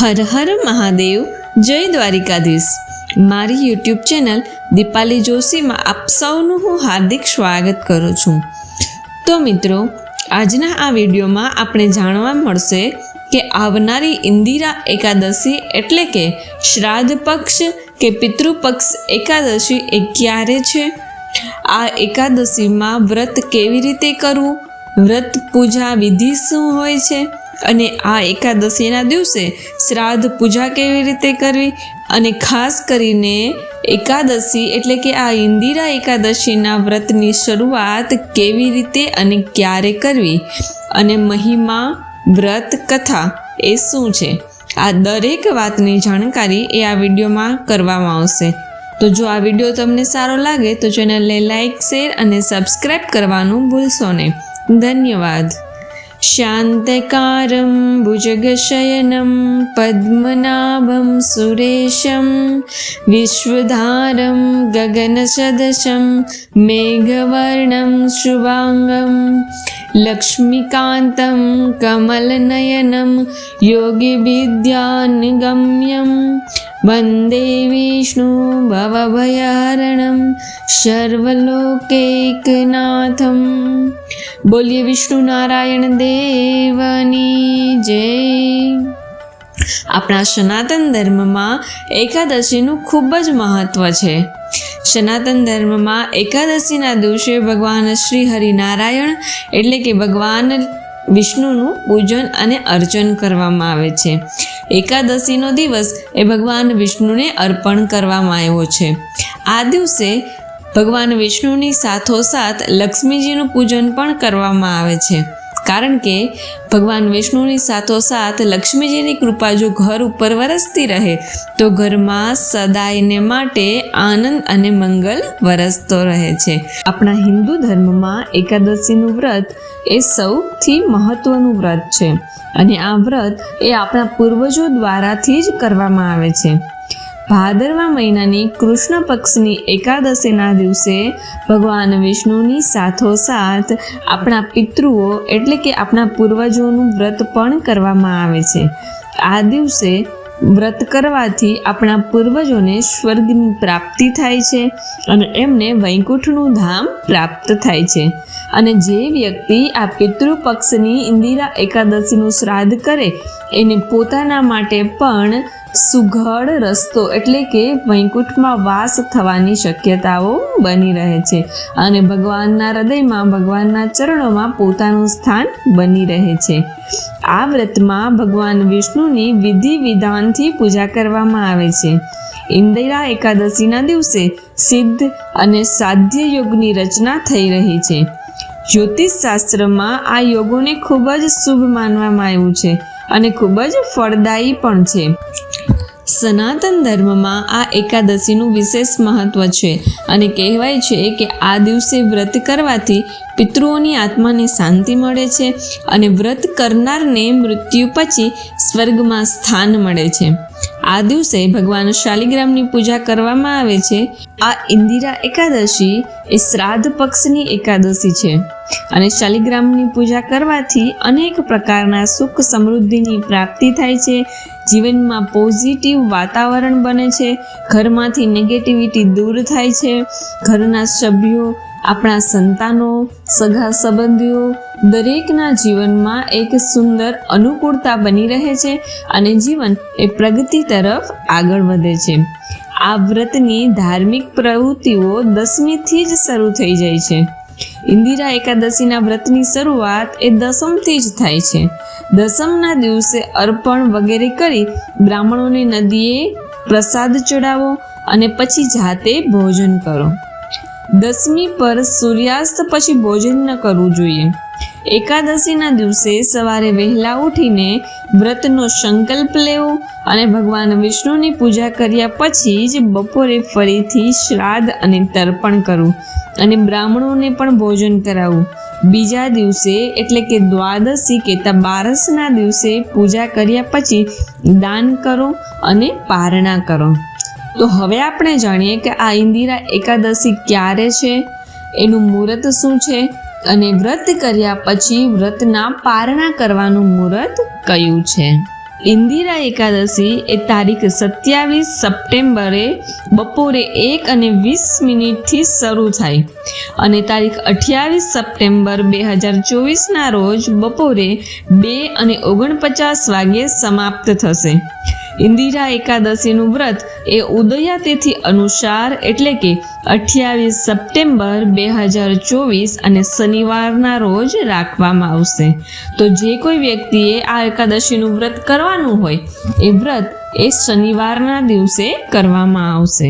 હર હર મહાદેવ, જય દ્વારિકાધીશ. મારી YouTube channel Dipali જોશીમાં આપ સૌનું હું હાર્દિક સ્વાગત કરું છું. તો મિત્રો, આજના આ વિડીયોમાં આપણે જાણવા મળશે કે આવનારી ઇન્દિરા એકાદશી એટલે કે શ્રાદ્ધ પક્ષ કે પિતૃપક્ષ એકાદશી એ ક્યારે છે? આ એકાદશીમાં વ્રત કેવી રીતે કરવું? વ્રત પૂજા વિધિ શું હોય છે? અને આ એકાદશીના દિવસે શ્રાદ્ધ પૂજા કેવી રીતે કરવી? અને ખાસ કરીને એકાદશી એટલે કે આ ઇન્દિરા એકાદશીના વ્રતની શરૂઆત કેવી રીતે અને ક્યારે કરવી? અને મહિમા, વ્રત, કથા એ શું છે? આ દરેક વાતની જાણકારી એ આ વિડીયોમાં કરવામાં આવશે. તો જો આ વીડિયો તમને સારો લાગે તો ચેનલને લાઈક, શેર અને સબસ્ક્રાઈબ કરવાનું ભૂલશો નહીં. ધન્યવાદ. शान्तकारं भुजगशयनं पद्मनाभं सुरेशं विश्वधारं गगनसदशं मेघवर्णं शुभाङ्गं लक्ष्मीकान्तं कमलनयनं योगिविद्यानिगम्यं वन्दे विष्णु भवभयहरणं सर्वलोकैकनाथं બોલીએ વિષ્ણુ નારાયણ દેવની જય આપણા સનાતન ધર્મમાં એકાદશીનું ખૂબ જ મહત્વ છે સનાતન ધર્મમાં એકાદશીના દિવસે ભગવાન શ્રી હરિનારાયણ એટલે કે ભગવાન વિષ્ણુનું પૂજન અને અર્ચન કરવામાં આવે છે. એકાદશીનો દિવસ એ ભગવાન વિષ્ણુને અર્પણ કરવામાં આવ્યો છે. આ દિવસે ભગવાન વિષ્ણુની સાથોસાથ લક્ષ્મીજીનું પૂજન પણ કરવામાં આવે છે. કારણ કે ભગવાન વિષ્ણુની સાથોસાથ લક્ષ્મીજીની કૃપા જો ઘર ઉપર વરસતી રહે, તો ઘરમાં સદાયને માટે આનંદ અને મંગલ વરસતો રહે છે. આપણા હિન્દુ ધર્મમાં એકાદશીનું વ્રત એ સૌથી મહત્વનું વ્રત છે અને આ વ્રત એ આપણા પૂર્વજો દ્વારાથી જ કરવામાં આવે છે. ભાદરવા મહિનાની કૃષ્ણ પક્ષની એકાદશીના દિવસે ભગવાન વિષ્ણુની સાથોસાથ આપણા પિતૃઓ એટલે કે આપણા પૂર્વજોનું વ્રત પણ કરવામાં આવે છે. આ દિવસે વ્રત કરવાથી આપણા પૂર્વજોને સ્વર્ગની પ્રાપ્તિ થાય છે અને એમને વૈકુંઠનું ધામ પ્રાપ્ત થાય છે. અને જે વ્યક્તિ આ પિતૃપક્ષની ઇન્દિરા એકાદશીનું શ્રાદ્ધ કરે, એને પોતાના માટે પણ સુઘડ રસ્તો એટલે કે વૈકુંઠમાં વાસ થવાની શક્યતાઓ બની રહે છે અને ભગવાનના હૃદયમાં, ભગવાનના ચરણોમાં પોતાનું સ્થાન બની રહે છે. આ વ્રતમાં ભગવાન વિષ્ણુની વિધિ વિધાનથી પૂજા કરવામાં આવે છે. ઇન્દિરા એકાદશીના દિવસે સિદ્ધ અને સાધ્ય યોગની રચના થઈ રહી છે. જ્યોતિષ શાસ્ત્રમાં આ યોગોને ખૂબ જ શુભ માનવામાં આવ્યું છે અને ખૂબ જ ફળદાયી પણ છે. સનાતન ધર્મમાં આ એકાદશીનું વિશેષ મહત્વ છે અને કહેવાય છે કે આ દિવસે વ્રત કરવાથી પિતૃઓની આત્માને શાંતિ મળે છે અને વ્રત કરનારને મૃત્યુ પછી સ્વર્ગમાં સ્થાન મળે છે. આ દિવસે ભગવાન શાલિગ્રામની પૂજા કરવામાં આવે છે. આ ઇન્દિરા એકાદશી એ શ્રાદ્ધ પક્ષની એકાદશી છે. અને શાલિગ્રામની પૂજા કરવાથી અનેક પ્રકારના સુખ સમૃદ્ધિની પ્રાપ્તિ થાય છે. જીવનમાં પોઝિટિવ વાતાવરણ બને છે. ઘરમાંથી નેગેટિવિટી દૂર થાય છે. ઘરના સભ્યો, આપણા સંતાનો, સગા સંબંધીઓ દરેકના જીવનમાં એક સુંદર અનુકૂળતા બની રહે છે અને જીવન એ પ્રગતિ તરફ આગળ વધે છે. આ વ્રતની ધાર્મિક પ્રવૃત્તિઓ દસમીથી જ શરૂ થઈ જાય છે. ઇન્દિરા એકાદશીના વ્રતની શરૂઆત એ દસમથી જ થાય છે. દસમના દિવસે અર્પણ વગેરે કરી બ્રાહ્મણોને નદીએ પ્રસાદ ચડાવો અને પછી જાતે ભોજન કરો. દસમી પર સૂર્યાસ્ત પછી ભોજન ન કરવું જોઈએ. એકાદશીના દિવસે સવારે વહેલા ઉઠીને વ્રતનો સંકલ્પ લેવો અને ભગવાન વિષ્ણુની પૂજા કર્યા પછી જ બપોરે ફરીથી શ્રાદ્ધ અને તર્પણ કરવું અને બ્રાહ્મણોને પણ ભોજન કરાવવું. બીજા દિવસે એટલે કે દ્વાદશી કે બારસના દિવસે પૂજા કર્યા પછી દાન કરો અને પારણા કરો. તો હવે આપણે જાણીએ કે આ ઇન્દિરા એકાદશી ક્યારે છે? એનું મુહૂર્ત શું છે? અને વ્રત કર્યા પછી વ્રતના પારણા કરવાનું મુહૂર્ત કયું છે? ઇન્દિરા એકાદશી એ તારીખ સત્યાવીસ સપ્ટેમ્બરે બપોરે એક અને વીસ મિનિટથી શરૂ થાય અને તારીખ અઠ્યાવીસ સપ્ટેમ્બર બે હજાર ચોવીસના રોજ બપોરે બે અને ઓગણપચાસ વાગ્યે સમાપ્ત થશે. ઇન્દિરા એકાદશીનું વ્રત એ ઉદયા તિથિ અનુસાર એટલે કે અઠ્યાવીસ સપ્ટેમ્બર બે હજાર ચોવીસ અને શનિવારના રોજ રાખવામાં આવશે. તો જે કોઈ વ્યક્તિએ આ એકાદશીનું વ્રત કરવાનું હોય, એ વ્રત એ શનિવારના દિવસે કરવામાં આવશે.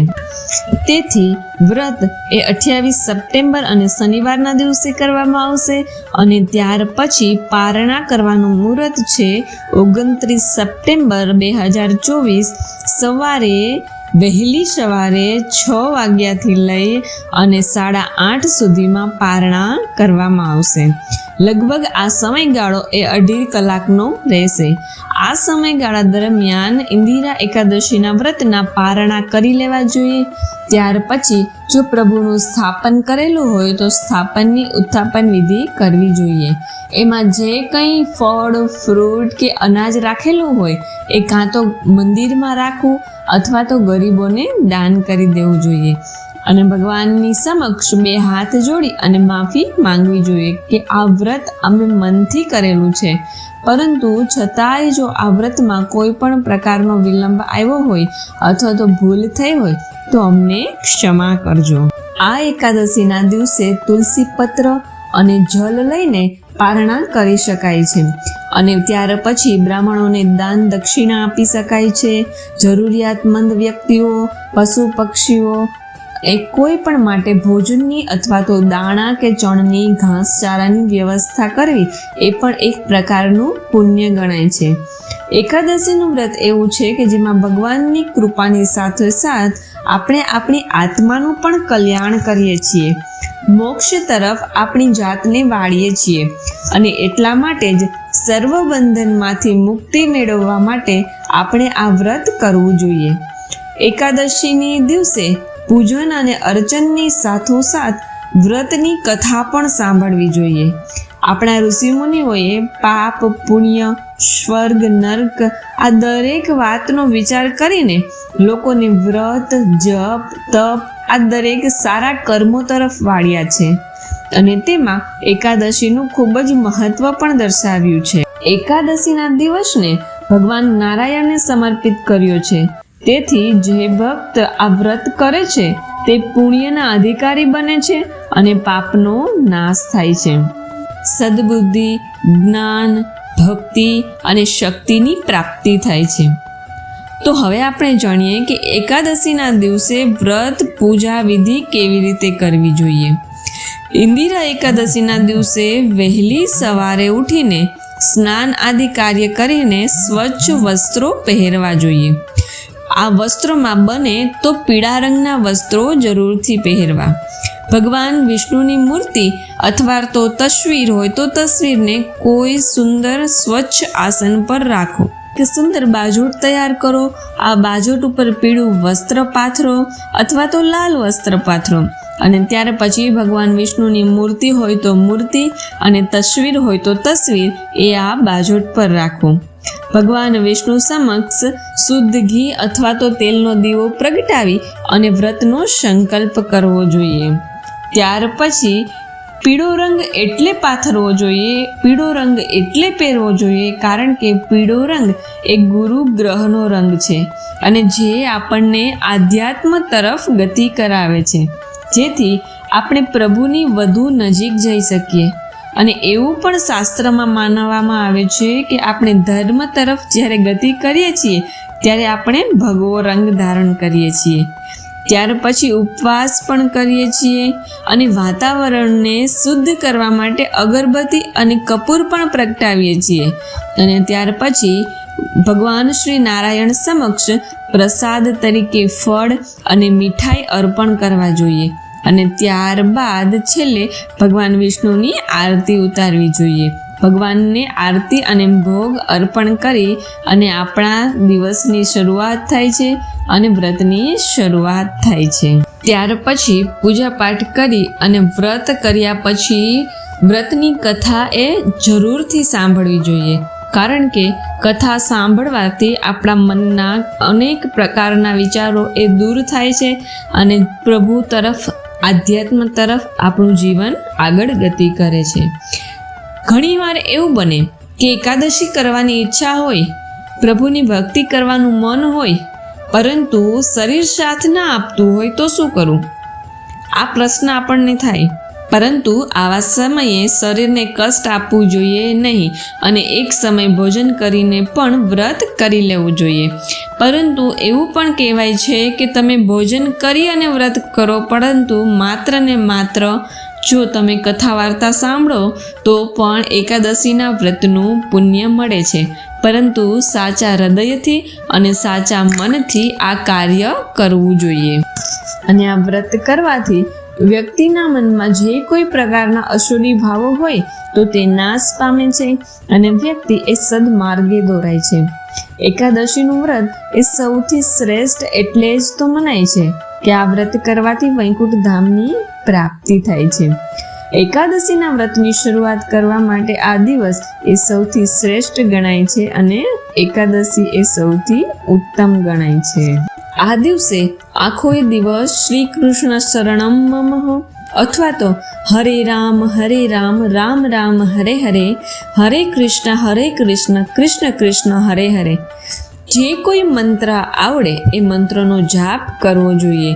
તેથી વ્રત એ અઠ્યાવીસ સપ્ટેમ્બર અને શનિવારના દિવસે કરવામાં આવશે અને ત્યાર પછી પારણા કરવાનું મુહૂર્ત છે ઓગણત્રીસ સપ્ટેમ્બર બે હજાર ચોવીસ સવારે વહેલી સવારે છ વાગ્યાથી લઈ અને સાડા આઠ સુધીમાં પારણા કરવામાં આવશે. લગભગ આ સમયગાળો એ અઢી કલાકનો રહેશે. આ સમયગાળા દરમિયાન ઇન્દિરા એકાદશીના વ્રતના પારણા કરી લેવા જોઈએ. ત્યાર પછી જો પ્રભુનું સ્થાપન કરેલું હોય તો સ્થાપનની ઉત્થાપન વિધિ કરવી જોઈએ. એમાં જે કંઈ ફળ, ફ્રૂટ કે અનાજ રાખેલું હોય એ કાં તો મંદિરમાં રાખવું અથવા તો ગરીબોને દાન કરી દેવું જોઈએ. અને ભગવાનની સમક્ષ બે હાથ જોડી અને માફી માંગવી જોઈએ કે આ વ્રત અમે મનથી કરેલું છે. પરંતુ છતાંય જો આ વ્રતમાં કોઈ પણ પ્રકારનો વિલંબ આવ્યો હોય અથવા તો ભૂલ થઈ હોય, તો અમને ક્ષમા કરજો. આ એકાદશીના દિવસે તુલસી પત્ર અને જલ લઈને પારણા કરી શકાય છે અને ત્યાર પછી બ્રાહ્મણોને દાન દક્ષિણા આપી શકાય છે. જરૂરિયાતમંદ વ્યક્તિઓ, પશુ પક્ષીઓ એ કોઈ પણ માટે ભોજનની અથવા તો દાણા કે ચણની ઘાસચારાની વ્યવસ્થા કરવી એ પણ એક પ્રકારનું પુણ્ય ગણાય છે. એકાદશીનું વ્રત એવું છે કે જેમાં ભગવાનની કૃપાની સાથોસાથ આપણે આપણી આત્માનું પણ કલ્યાણ કરીએ છીએ. મોક્ષ તરફ આપણી જાતને વાળીએ છીએ અને એટલા માટે જ સર્વ બંધનમાંથી મુક્તિ મેળવવા માટે આપણે આ વ્રત કરવું જોઈએ. એકાદશીની દિવસે પૂજન અને અર્ચનની સાથોસાથ વ્રતની કથા પણ સાંભળવી જોઈએ. આપણા ઋષિમુનિઓએ પાપ, પુણ્ય, સ્વર્ગ, નર્ક આ દરેક વાતનો વિચાર કરીને લોકોને વ્રત, જપ, તપ આ દરેક સારા કર્મો તરફ વાળ્યા છે. અને તેમાં એકાદશીનું ખૂબ જ મહત્વ પણ દર્શાવ્યું છે. એકાદશીના દિવસને ભગવાન નારાયણને સમર્પિત કર્યો છે. તેથી જે ભક્ત આ વ્રત કરે છે, તે પુણ્યના અધિકારી બને છે અને પાપનો નાશ થાય છે. સદબુદ્ધિ, જ્ઞાન, ભક્તિ અને શક્તિની પ્રાપ્તિ થાય છે. તો હવે આપણે જાણીએ કે એકાદશીના દિવસે વ્રત, પૂજા વિધિ કેવી રીતે કરવી જોઈએ. ઇન્દિરા એકાદશીના દિવસે વહેલી સવારે ઉઠીને સ્નાન આદિ કાર્ય કરીને સ્વચ્છ વસ્ત્રો પહેરવા જોઈએ. આ વસ્ત્રોમાં બને તો પીળા રંગના વસ્ત્રો જરૂરથી પહેરવા. ભગવાન વિષ્ણુની મૂર્તિ અથવા તો તસવીર હોય તો તસવીરને કોઈ સુંદર સ્વચ્છ આસન પર રાખો. કે સુંદર બાજોટ તૈયાર કરો. આ બાજોટ ઉપર પીળું વસ્ત્ર પાથરો અથવા તો લાલ વસ્ત્ર પાથરો. અને ત્યાર પછી ભગવાન વિષ્ણુની મૂર્તિ હોય તો મૂર્તિ અને તસવીર હોય તો તસવીર એ આ બાજોટ પર રાખો. ભગવાન વિષ્ણુ સમક્ષ શુદ્ધ ઘી અથવા તો તેલનો દીવો પ્રગટાવી અને વ્રતનો સંકલ્પ કરવો જોઈએ. ત્યાર પછી પીળો રંગ એટલે પાથરવો જોઈએ, પીળો રંગ એટલે પહેરવો જોઈએ, કારણ કે પીળો રંગ એ ગુરુ ગ્રહનો રંગ છે અને જે આપણને આધ્યાત્મ તરફ ગતિ કરાવે છે. જેથી આપણે પ્રભુની વધુ નજીક જઈ શકીએ. અને એવું પણ શાસ્ત્રમાં માનવામાં આવે છે કે આપણે ધર્મ તરફ જ્યારે ગતિ કરીએ છીએ, ત્યારે આપણે ભગવો રંગ ધારણ કરીએ છીએ. ત્યાર પછી ઉપવાસ પણ કરીએ છીએ અને વાતાવરણને શુદ્ધ કરવા માટે અગરબત્તી અને કપૂર પણ પ્રગટાવીએ છીએ. અને ત્યાર પછી ભગવાન શ્રી નારાયણ સમક્ષ પ્રસાદ તરીકે ફળ અને મીઠાઈ અર્પણ કરવા જોઈએ. અને ત્યારબાદ છેલ્લે ભગવાન વિષ્ણુની આરતી ઉતારવી જોઈએ. ભગવાનને આરતી અને ભોગ અર્પણ કરી અને આપણા દિવસની શરૂઆત થાય છે અને વ્રતની શરૂઆત થાય છે. ત્યાર પછી પૂજા પાઠ કરી અને વ્રત કર્યા પછી વ્રતની કથા એ જરૂરથી સાંભળવી જોઈએ. કારણ કે કથા સાંભળવાથી આપણા મનના અનેક પ્રકારના વિચારો એ દૂર થાય છે અને પ્રભુ તરફ, આધ્યાત્મ તરફ આપણું જીવન આગળ ગતિ કરે છે. ઘણીવાર એવું બને કે એકાદશી કરવાની ઈચ્છા હોય, પ્રભુની ભક્તિ કરવાનું મન હોય, પરંતુ શરીર સાથ ના આપતું હોય તો શું કરું? આ પ્રશ્ન આપણને થાય. પરંતુ આવા સમયે શરીરને કષ્ટ આપવું જોઈએ નહીં અને એક સમય ભોજન કરીને પણ વ્રત કરી લેવું જોઈએ. પરંતુ એવું પણ કહેવાય છે કે તમે ભોજન કરી અને વ્રત કરો, પરંતુ માત્ર ને માત્ર જો તમે કથા વાર્તા સાંભળો, તો પણ એકાદશીના વ્રતનું પુણ્ય મળે છે. પરંતુ સાચા હૃદયથી અને સાચા મનથી આ કાર્ય કરવું જોઈએ. અને આ વ્રત કરવાથી વ્યક્તિના મનમાં જે કોઈ પ્રકારના અશુરી ભાવો હોય તો તે નાશ પામે છે અને વ્યક્તિ એ સદમાર્ગે દોરાય છે. એકાદશીનું વ્રત એ સૌથી શ્રેષ્ઠ એટલે જ તો મનાય છે કે આ વ્રત કરવાથી વૈકુંઠ ધામની પ્રાપ્તિ થાય છે. એકાદશીના વ્રતની શરૂઆત કરવા માટે આ દિવસ એ સૌથી શ્રેષ્ઠ ગણાય છે અને એકાદશી એ સૌથી ઉત્તમ ગણાય છે. આ દિવસે આખો એ દિવસ શ્રી કૃષ્ણ શરણમ મમ અથવા તો હરે રામ હરે રામ રામ રામ, હરે હરે હરે કૃષ્ણ હરે કૃષ્ણ કૃષ્ણ કૃષ્ણ, હરે હરે. જે કોઈ મંત્ર આવડે એ મંત્રનો જાપ કરવો જોઈએ.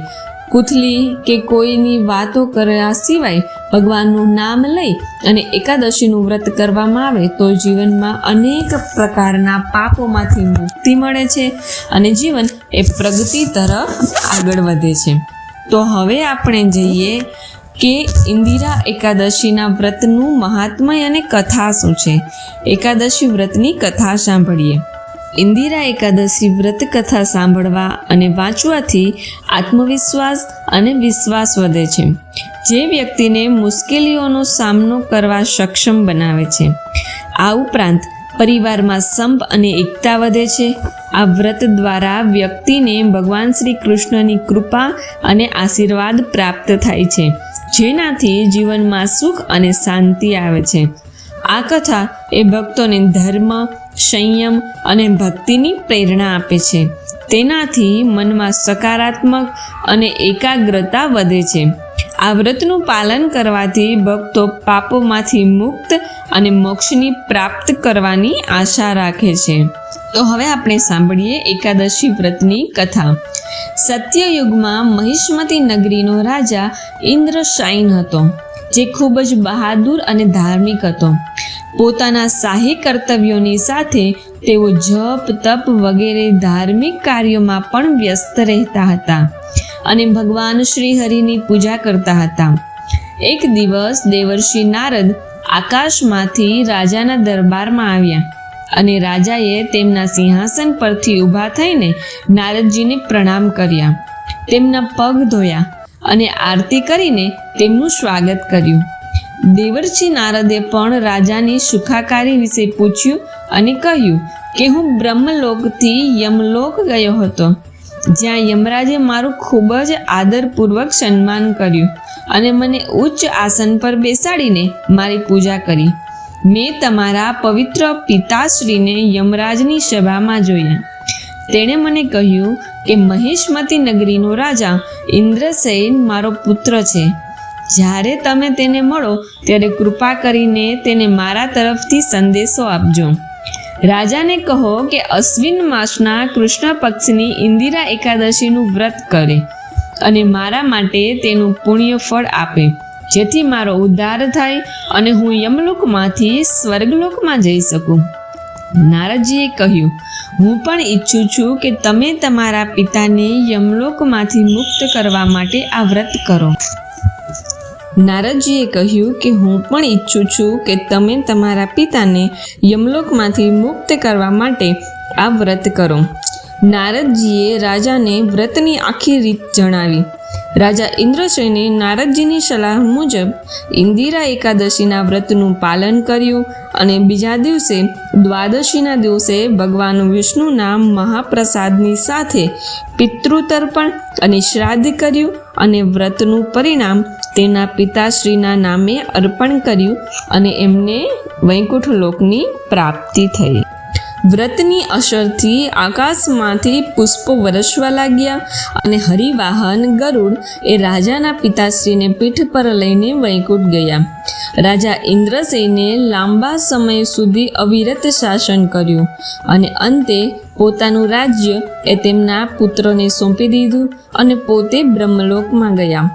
કુથલી કે કોઈની વાતો કર્યા સિવાય ભગવાનનું નામ લઈ અને એકાદશીનું વ્રત કરવામાં આવે તો જીવનમાં અનેક પ્રકારના પાપોમાંથી મુક્તિ મળે છે અને જીવન એ પ્રગતિ તરફ આગળ વધે છે. તો હવે આપણે જઈએ કે ઇન્દિરા એકાદશીના વ્રતનું મહાત્મય અને કથા શું છે? એકાદશી વ્રતની કથા સાંભળીએ. ઇન્દિરા એકાદશી વ્રત કથા સાંભળવા અને વાંચવાથી આત્મવિશ્વાસ અને વિશ્વાસ વધે છે. જે વ્યક્તિને મુશ્કેલીઓનો સામનો કરવા સક્ષમ બનાવે છે. આ ઉપરાંત પરિવારમાં સંપ અને એકતા વધે છે. આ વ્રત દ્વારા વ્યક્તિને ભગવાન શ્રી કૃષ્ણની કૃપા અને આશીર્વાદ પ્રાપ્ત થાય છે, જેનાથી જીવનમાં સુખ અને શાંતિ આવે છે. આ કથા એ ભક્તોને ધર્મ, સંયમ અને ભક્તિની પ્રેરણા આપે છે. તેનાથી મનમાં સકારાત્મક અને એકાગ્રતા વધે છે. આ વ્રતનું પાલન કરવાથી ભક્તો પાપોમાંથી મુક્ત અને મોક્ષની પ્રાપ્ત કરવાની આશા રાખે છે. તો હવે આપણે સાંભળીએ એકાદશી વ્રતની કથા. સત્યયુગમાં મહિષ્મતી નગરીનો રાજા ઇન્દ્રશાઈન હતો. જે ખૂબ જ બહાદુર અને ધાર્મિક હતો. પોતાના શાહી કર્તવ્યોની સાથે તેઓ જપ, તપ વગેરે ધાર્મિક કાર્યોમાં પણ વ્યસ્ત રહેતા હતા અને ભગવાન શ્રી હરિની પૂજા કરતા હતા. એક દિવસ દેવર્ષિ નારદ આકાશમાંથી રાજાના દરબારમાં આવ્યા અને રાજાએ તેમના સિંહાસન પરથી ઊભા થઈને નારદજીને પ્રણામ કર્યા. તેમના પગ ધોયા અને આરતી કરીને તેમનું સ્વાગત કર્યું. દેવર્ષિ નારદે પણ રાજાની સુખાકારી વિશે પૂછ્યું અને કહ્યું કે હું બ્રહ્મલોકથી યમલોક ગયો હતો, જ્યાં યમરાજે મારું ખૂબ જ આદરપૂર્વક સન્માન કર્યું અને મને ઉચ્ચ આસન પર બેસાડીને મારી પૂજા કરી. મેં તમારા પવિત્ર પિતાશ્રીને યમરાજની સભામાં જોયા. તેણે મને કહ્યું કે મહેશમતી નગરીનો રાજા ઇન્દ્રસેન મારો પુત્ર છે. જ્યારે તમે તેને મળો, ત્યારે કૃપા કરીને તેને મારા તરફથી સંદેશો આપજો. રાજાને કહો કે અશ્વિન માસના કૃષ્ણ પક્ષની ઇન્દિરા એકાદશીનું વ્રત કરે અને મારા માટે તેનું પુણ્ય ફળ આપે. જેથી મારો ઉદ્ધાર થાય અને હું યમલોકમાંથી સ્વર્ગલોકમાં જઈ શકું. નારદજીએ કહ્યું હું પણ ઈચ્છું છું કે તમે તમારા પિતાને યમલોકમાંથી મુક્ત કરવા માટે આ વ્રત કરો. નારદજીએ કહ્યું કે હું પણ ઈચ્છું છું કે તમે તમારા પિતાને યમલોકમાંથી મુક્ત કરવા માટે આ વ્રત કરો. નારદજીએ રાજાને વ્રતની આખી રીત જણાવી. રાજા ઇન્દ્રસેને નારદજીની સલાહ મુજબ ઇન્દિરા એકાદશીના વ્રતનું પાલન કર્યું અને બીજા દિવસે દ્વાદશીના દિવસે ભગવાન વિષ્ણુના મહાપ્રસાદની સાથે પિતૃતર્પણ અને શ્રાદ્ધ કર્યું અને વ્રતનું પરિણામ તેના પિતાશ્રીના નામે અર્પણ કર્યું અને એમને વૈકુંઠ લોકની પ્રાપ્તિ થઈ. વ્રતની અસરથી આકાશમાંથી પુષ્પો વરસવા લાગ્યા અને હરિવાહન ગરુડ એ રાજાના પિતાશ્રીને પીઠ પર લઈને વૈકુંઠ ગયા. રાજા ઇન્દ્રસેને લાંબા સમય સુધી અવિરત શાસન કર્યું અને અંતે પોતાનું રાજ્ય એ તેમના પુત્રને સોંપી દીધું અને પોતે બ્રહ્મલોકમાં ગયા.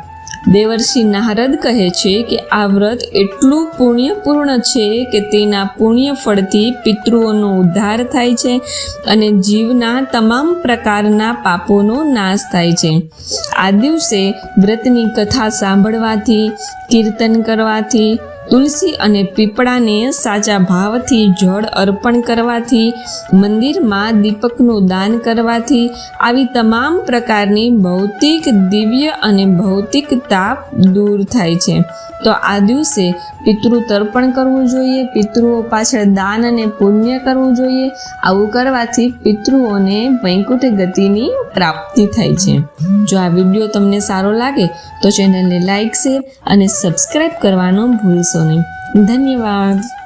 દેવર્ષિ નારદ કહે છે કે આ વ્રત એટલું પુણ્યપૂર્ણ છે કે તેના પુણ્ય ફળથી પિતૃઓનો ઉદ્ધાર થાય છે અને જીવના તમામ પ્રકારના પાપોનો નાશ થાય છે. આ દિવસે વ્રતની કથા સાંભળવાથી, કીર્તન કરવાથી તુલસી અને પીપળાને સાચા ભાવથી જળ અર્પણ કરવાથી, મંદિરમાં દીપકનું દાન કરવાથી આવી તમામ પ્રકારની ભૌતિક, દિવ્ય અને ભૌતિક તાપ દૂર થાય છે. તો આ દિવસે પિતૃ તર્પણ કરવું જોઈએ, પિતૃઓ પાછળ દાન અને પુણ્ય કરવું જોઈએ. આવું કરવાથી પિતૃઓને વૈકુંઠ ગતિની પ્રાપ્તિ થાય છે. જો આ વીડિયો તમને સારો લાગે, તો ચેનલને લાઇક શેર અને સબસ્ક્રાઈબ કરવાનું ભૂલશો નહીં. ધન્યવાદ.